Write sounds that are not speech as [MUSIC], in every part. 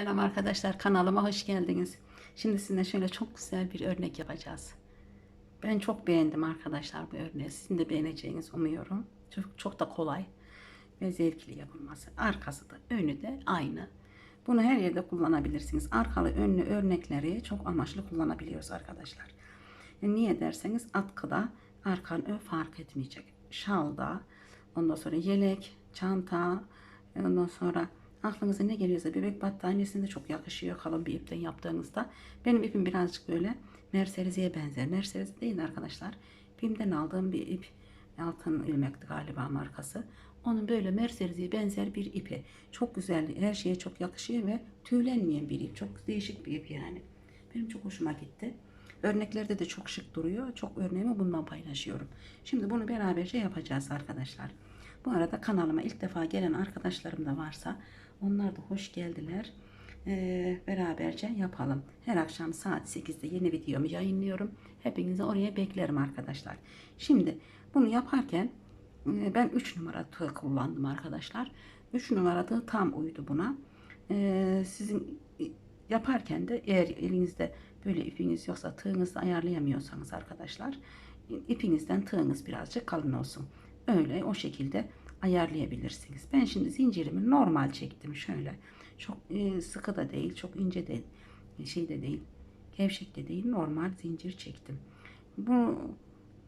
Selam arkadaşlar kanalıma hoş geldiniz. Şimdi sizinle şöyle çok güzel bir örnek yapacağız. Ben çok beğendim arkadaşlar bu örneği. Sizin de beğeneceğinizi umuyorum. Çok, çok da kolay ve zevkli yapılması. Arkası da önü de aynı. Bunu her yerde kullanabilirsiniz. Arkalı önlü örnekleri çok amaçlı kullanabiliyoruz arkadaşlar. E, niye derseniz atkıda arkan ön fark etmeyecek. Şalda, ondan sonra yelek, çanta, ondan sonra aklınıza ne geliyorsa bebek battaniyesinde çok yakışıyor kalın bir ipten yaptığınızda. Benim ipim birazcık böyle Mercedes'e benzer. Mercedes değil arkadaşlar. Bim'den aldığım bir ip. Altın ilmekti galiba markası. Onun böyle Mercedes'e benzer bir ipi. Çok güzel, her şeye çok yakışıyor ve tüylenmeyen bir ip. Çok değişik bir ip yani. Benim çok hoşuma gitti. Örneklerde de çok şık duruyor. Çok örneğimi bundan paylaşıyorum. Şimdi bunu beraberce yapacağız arkadaşlar. Bu arada kanalıma ilk defa gelen arkadaşlarım da varsa onlar da hoş geldiler. Ee, beraberce yapalım. Her akşam saat 8'de yeni videomu yayınlıyorum. Hepinizi oraya beklerim arkadaşlar. Şimdi bunu yaparken e, ben 3 numara tığ kullandım arkadaşlar. 3 numara tığ tam uydu buna. Ee, sizin yaparken de eğer elinizde böyle ipiniz yoksa tığınızı ayarlayamıyorsanız arkadaşlar ipinizden tığınız birazcık kalın olsun. Öyle o şekilde ayarlayabilirsiniz. Ben şimdi zincirimi normal çektim şöyle. Çok e, sıkı da değil, çok ince de şey de değil, gevşek de değil, normal zincir çektim. Bu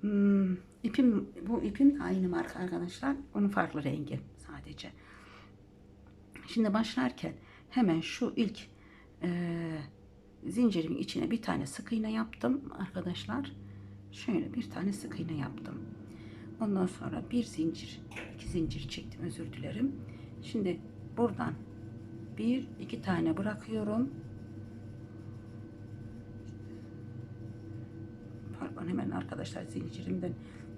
hmm, ipim bu ipim de aynı marka arkadaşlar. Onun farklı rengi sadece. Şimdi başlarken hemen şu ilk e, zincirimin içine bir tane sık iğne yaptım arkadaşlar. Şöyle bir tane sık iğne yaptım. Ondan sonra bir zincir, iki zincir çektim özür dilerim. Şimdi buradan bir iki tane bırakıyorum. Pardon hemen arkadaşlar zincirimden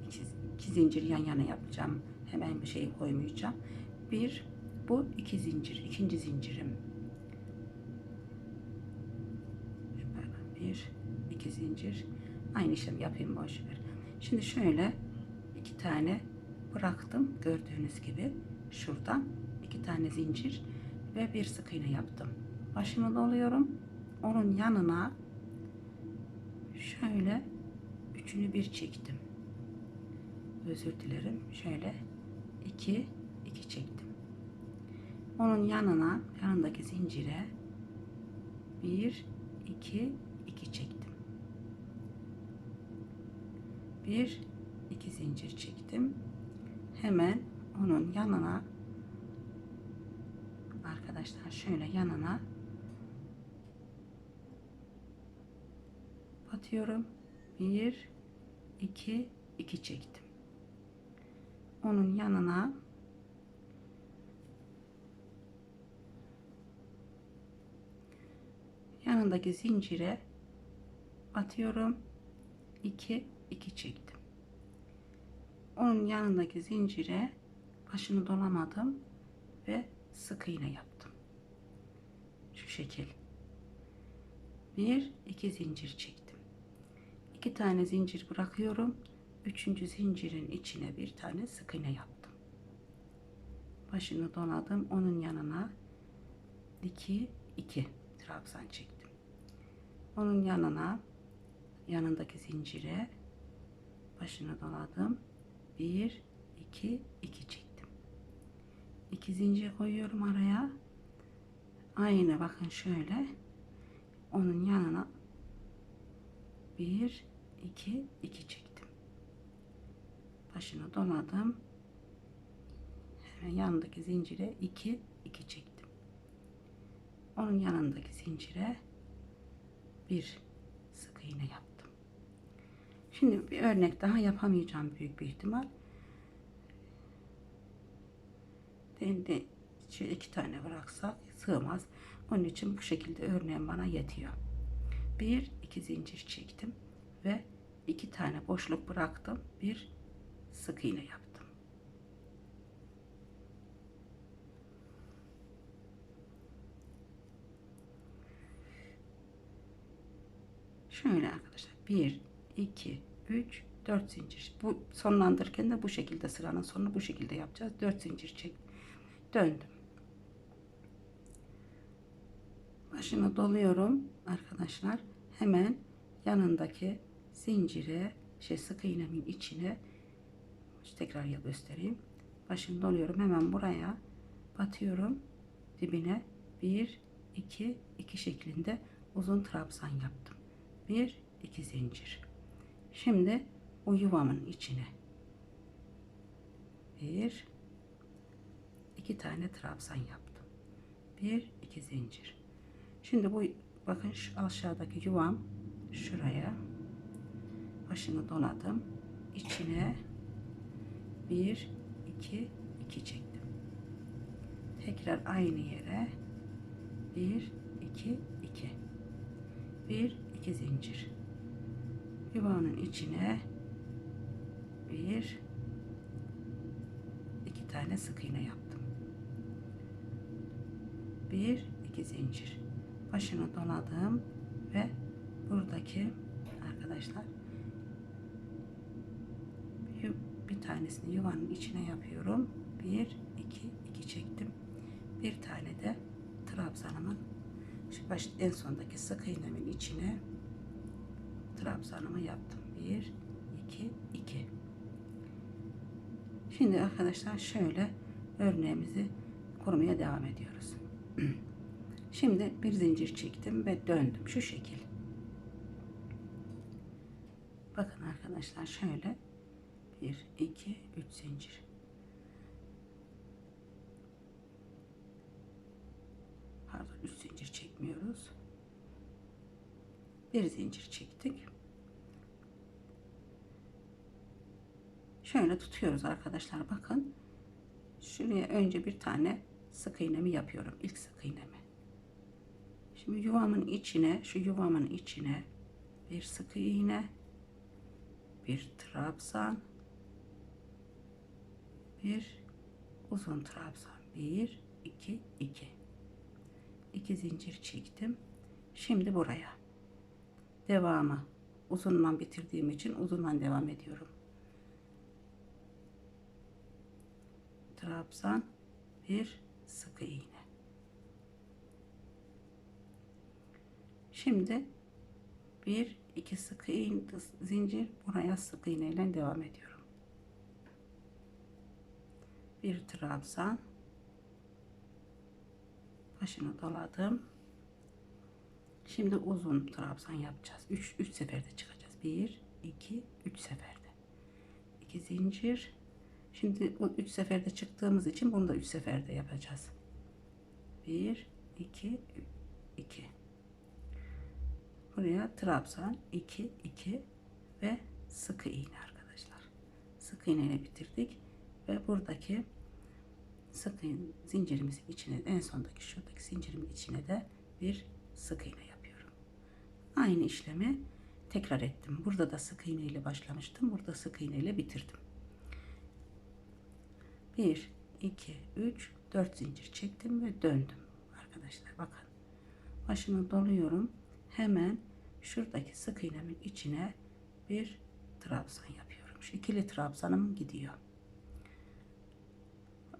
iki, iki zincir yan yana yapacağım. Hemen bir şey koymayacağım. Bir bu iki zincir, ikinci zincirim. Bir, iki zincir. Aynı işlemi yapayım boş. Şimdi şöyle tane bıraktım gördüğünüz gibi. Şuradan iki tane zincir ve bir sık iğne yaptım. Başını doluyorum. Onun yanına şöyle üçünü bir çektim. Özür dilerim. Şöyle iki iki çektim. Onun yanına yanındaki zincire bir iki iki çektim. Bir iki zincir çektim. Hemen onun yanına arkadaşlar şöyle yanına batıyorum. Bir, iki, iki çektim. Onun yanına yanındaki zincire batıyorum. iki, iki çektim onun yanındaki zincire başını dolamadım ve sık iğne yaptım. Şu şekil. Bir, iki zincir çektim. İki tane zincir bırakıyorum. Üçüncü zincirin içine bir tane sık iğne yaptım. Başını doladım. Onun yanına iki, iki trabzan çektim. Onun yanına yanındaki zincire başını doladım 1 2 2 çektim. 2 zincir koyuyorum araya. Aynı bakın şöyle. Onun yanına 1 2 2 çektim. Başını doladım hemen yanındaki zincire 2 2 çektim. Onun yanındaki zincire bir sık iğne yaptım Şimdi bir örnek daha yapamayacağım büyük bir ihtimal. de şöyle iki tane bıraksak sığmaz. Onun için bu şekilde örneğim bana yetiyor. Bir iki zincir çektim ve iki tane boşluk bıraktım. Bir sık iğne yaptım. Şöyle arkadaşlar. Bir 2 3 4 zincir. Bu sonlandırırken de bu şekilde sıranın sonunu bu şekilde yapacağız. 4 zincir çek. Döndüm. başını doluyorum arkadaşlar. Hemen yanındaki zincire şey sık iğnemin içine tekrar ya göstereyim. Başını doluyorum. Hemen buraya batıyorum. Dibine 1 2 2 şeklinde uzun trabzan yaptım. 1 2 zincir. Şimdi o yuvamın içine bir iki tane trabzan yaptım. Bir iki zincir. Şimdi bu bakın şu aşağıdaki yuvam şuraya başını doladım. İçine bir iki iki çektim. Tekrar aynı yere bir iki iki bir iki zincir. Yuvanın içine bir iki tane sık iğne yaptım. Bir iki zincir. Başını doladım ve buradaki arkadaşlar bir tanesini yuvanın içine yapıyorum. Bir iki iki çektim. Bir tane de trabzanımın baş en sondaki sık iğnemin içine trabzanımı yaptım. Bir iki iki. Şimdi arkadaşlar şöyle örneğimizi kurmaya devam ediyoruz. [CLEARS THROAT] Şimdi bir zincir çektim ve döndüm şu şekil. Bakın arkadaşlar şöyle 1 2 3 zincir. Pardon 3 zincir çekmiyoruz. Bir zincir çektik. Şöyle tutuyoruz arkadaşlar bakın. Şuraya önce bir tane sık iğnemi yapıyorum. ilk sık iğnemi. Şimdi yuvamın içine, şu yuvamın içine bir sık iğne, bir trabzan, bir uzun trabzan. Bir, iki, iki. İki zincir çektim. Şimdi buraya. Devamı. Uzundan bitirdiğim için uzundan devam ediyorum. trabzan bir sık iğne. Şimdi bir iki sık iğne zincir buraya sık iğne ile devam ediyorum. Bir trabzan başını doladım. Şimdi uzun trabzan yapacağız. 3 3 seferde çıkacağız. 1 2 3 seferde. 2 zincir Şimdi o üç seferde çıktığımız için bunu da üç seferde yapacağız. Bir, iki, iki. Buraya trabzan iki, iki ve sık iğne arkadaşlar. Sık iğne ile bitirdik ve buradaki sık iğne zincirimizin içine en sondaki şuradaki zincirimin içine de bir sık iğne yapıyorum. Aynı işlemi tekrar ettim. Burada da sık iğne ile başlamıştım. Burada sık iğne ile bitirdim. 1 2 3 4 zincir çektim ve döndüm arkadaşlar bakın başını doluyorum hemen şuradaki sık iğnemin içine bir trabzan yapıyorum şu ikili trabzanım gidiyor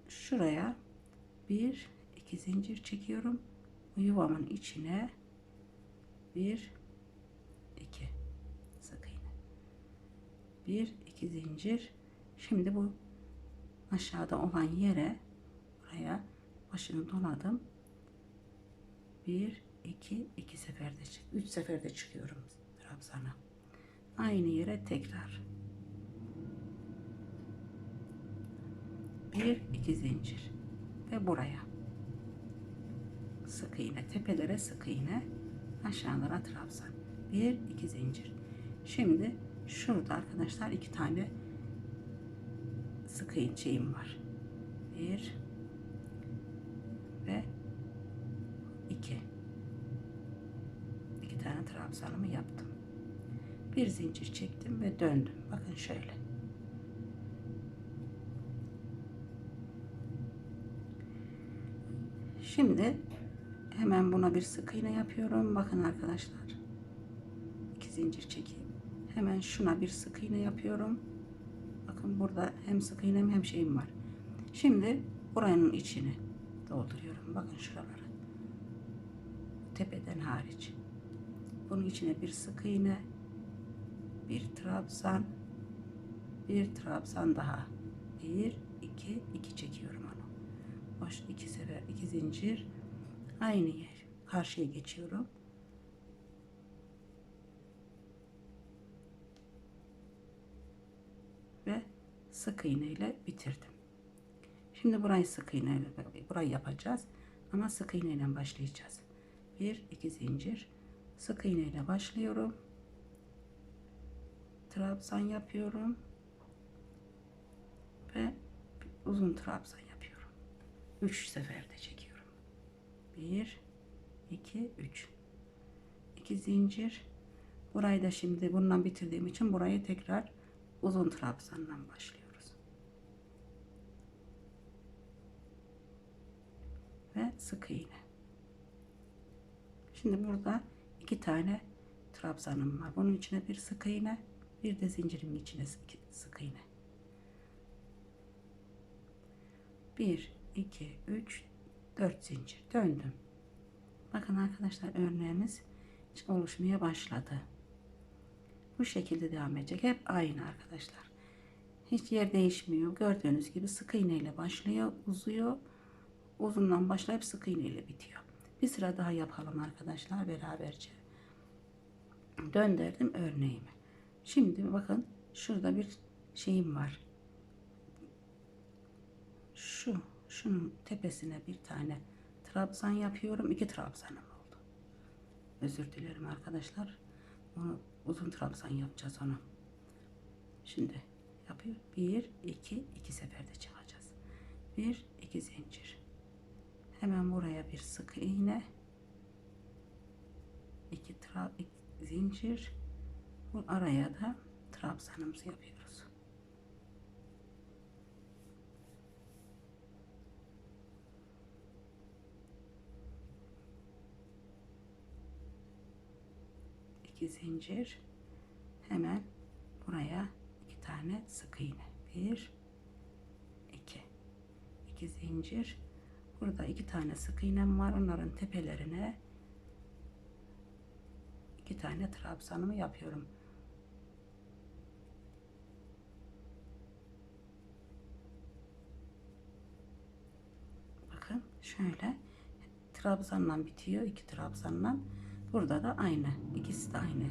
şuraya bir iki zincir çekiyorum yuvamın içine bir 1 2 zincir. Şimdi bu aşağıda olan yere buraya başını doladım. 1 2 2 seferde 3 seferde çıkıyorum trabzana aynı yere tekrar. 1 2 zincir ve buraya. Sık iğne tepelere sık iğne aşağılara trabzan 1 2 zincir. Şimdi şurada arkadaşlar iki tane sık iğneciğim var. Bir ve iki. İki tane trabzanımı yaptım. Bir zincir çektim ve döndüm. Bakın şöyle. Şimdi hemen buna bir sık iğne yapıyorum. Bakın arkadaşlar. İki zincir çekeyim. Hemen şuna bir sık iğne yapıyorum. Bakın burada hem sık iğnem hem şeyim var. Şimdi buranın içini dolduruyorum. Bakın şuraları. tepeden hariç. Bunun içine bir sık iğne, bir trabzan, bir trabzan daha. Bir, iki, iki çekiyorum onu. Boş iki sefer, iki zincir. Aynı yer. Karşıya geçiyorum. Ve sık iğne ile bitirdim. Şimdi burayı sık iğne ile burayı yapacağız. Ama sık iğne ile başlayacağız. Bir, iki zincir. Sık iğne ile başlıyorum. Trabzan yapıyorum. Ve uzun trabzan yapıyorum. Üç seferde çekiyorum. Bir, iki, üç. İki zincir. Burayı da şimdi bundan bitirdiğim için burayı tekrar uzun trabzandan başlıyoruz. Ve sık iğne. Şimdi burada iki tane trabzanım var. Bunun içine bir sık iğne, bir de zincirimin içine sık, iğne. 1, 2, 3, 4 zincir döndüm. Bakın arkadaşlar örneğimiz oluşmaya başladı. Bu şekilde devam edecek. Hep aynı arkadaşlar. Hiç yer değişmiyor. Gördüğünüz gibi sık iğne ile başlıyor, uzuyor. Uzundan başlayıp sık iğne ile bitiyor. Bir sıra daha yapalım arkadaşlar beraberce. Döndürdüm örneğimi. Şimdi bakın şurada bir şeyim var. Şu, şunun tepesine bir tane trabzan yapıyorum. İki trabzanım oldu. Özür dilerim arkadaşlar. Onu uzun trabzan yapacağız onu. Şimdi yapıyor. Bir, iki, iki seferde çıkacağız. Bir, iki zincir. Hemen buraya bir sık iğne. iki iki zincir. Bu araya da trabzanımızı yapıyoruz. iki zincir hemen buraya iki tane sık iğne bir iki iki zincir burada iki tane sık iğnem var onların tepelerine iki tane trabzanımı yapıyorum bakın şöyle trabzanla bitiyor iki trabzanla Burada da aynı. İkisi de aynı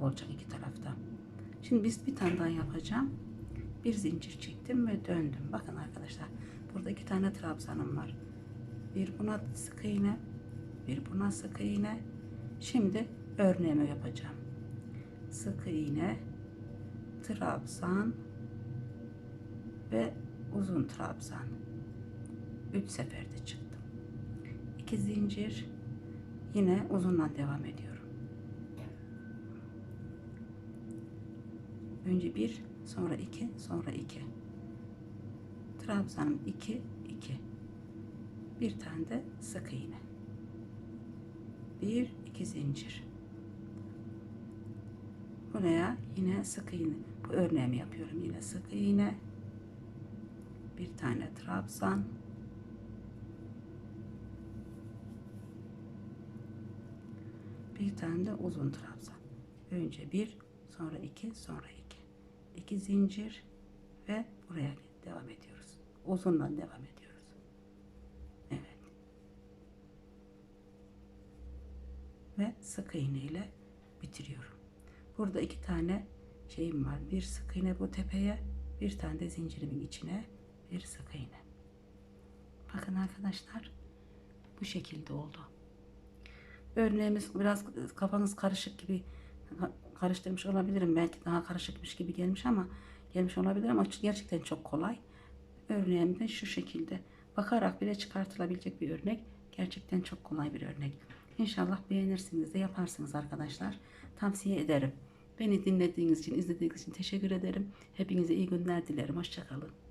olacak iki tarafta. Şimdi biz bir tane daha yapacağım. Bir zincir çektim ve döndüm. Bakın arkadaşlar. Burada iki tane trabzanım var. Bir buna sık iğne. Bir buna sık iğne. Şimdi örneğimi yapacağım. Sık iğne. Trabzan. Ve uzun trabzan. Üç seferde çıktım. İki zincir Yine uzundan devam ediyorum. Önce bir, sonra iki, sonra iki. Trabzanım iki, iki. Bir tane de sık iğne. Bir, iki zincir. Buraya yine sık iğne. Bu örneğimi yapıyorum. Yine sık iğne. Bir tane trabzan. bir tane de uzun trabzan. Önce bir, sonra iki, sonra iki. İki zincir ve buraya devam ediyoruz. Uzundan devam ediyoruz. Evet. Ve sık iğne ile bitiriyorum. Burada iki tane şeyim var. Bir sık iğne bu tepeye, bir tane de zincirimin içine bir sık iğne. Bakın arkadaşlar bu şekilde oldu. Örneğimiz biraz kafanız karışık gibi karıştırmış olabilirim. Belki daha karışıkmış gibi gelmiş ama gelmiş olabilir ama gerçekten çok kolay. Örneğim de şu şekilde. Bakarak bile çıkartılabilecek bir örnek. Gerçekten çok kolay bir örnek. İnşallah beğenirsiniz de yaparsınız arkadaşlar. Tavsiye ederim. Beni dinlediğiniz için, izlediğiniz için teşekkür ederim. Hepinize iyi günler dilerim. Hoşçakalın.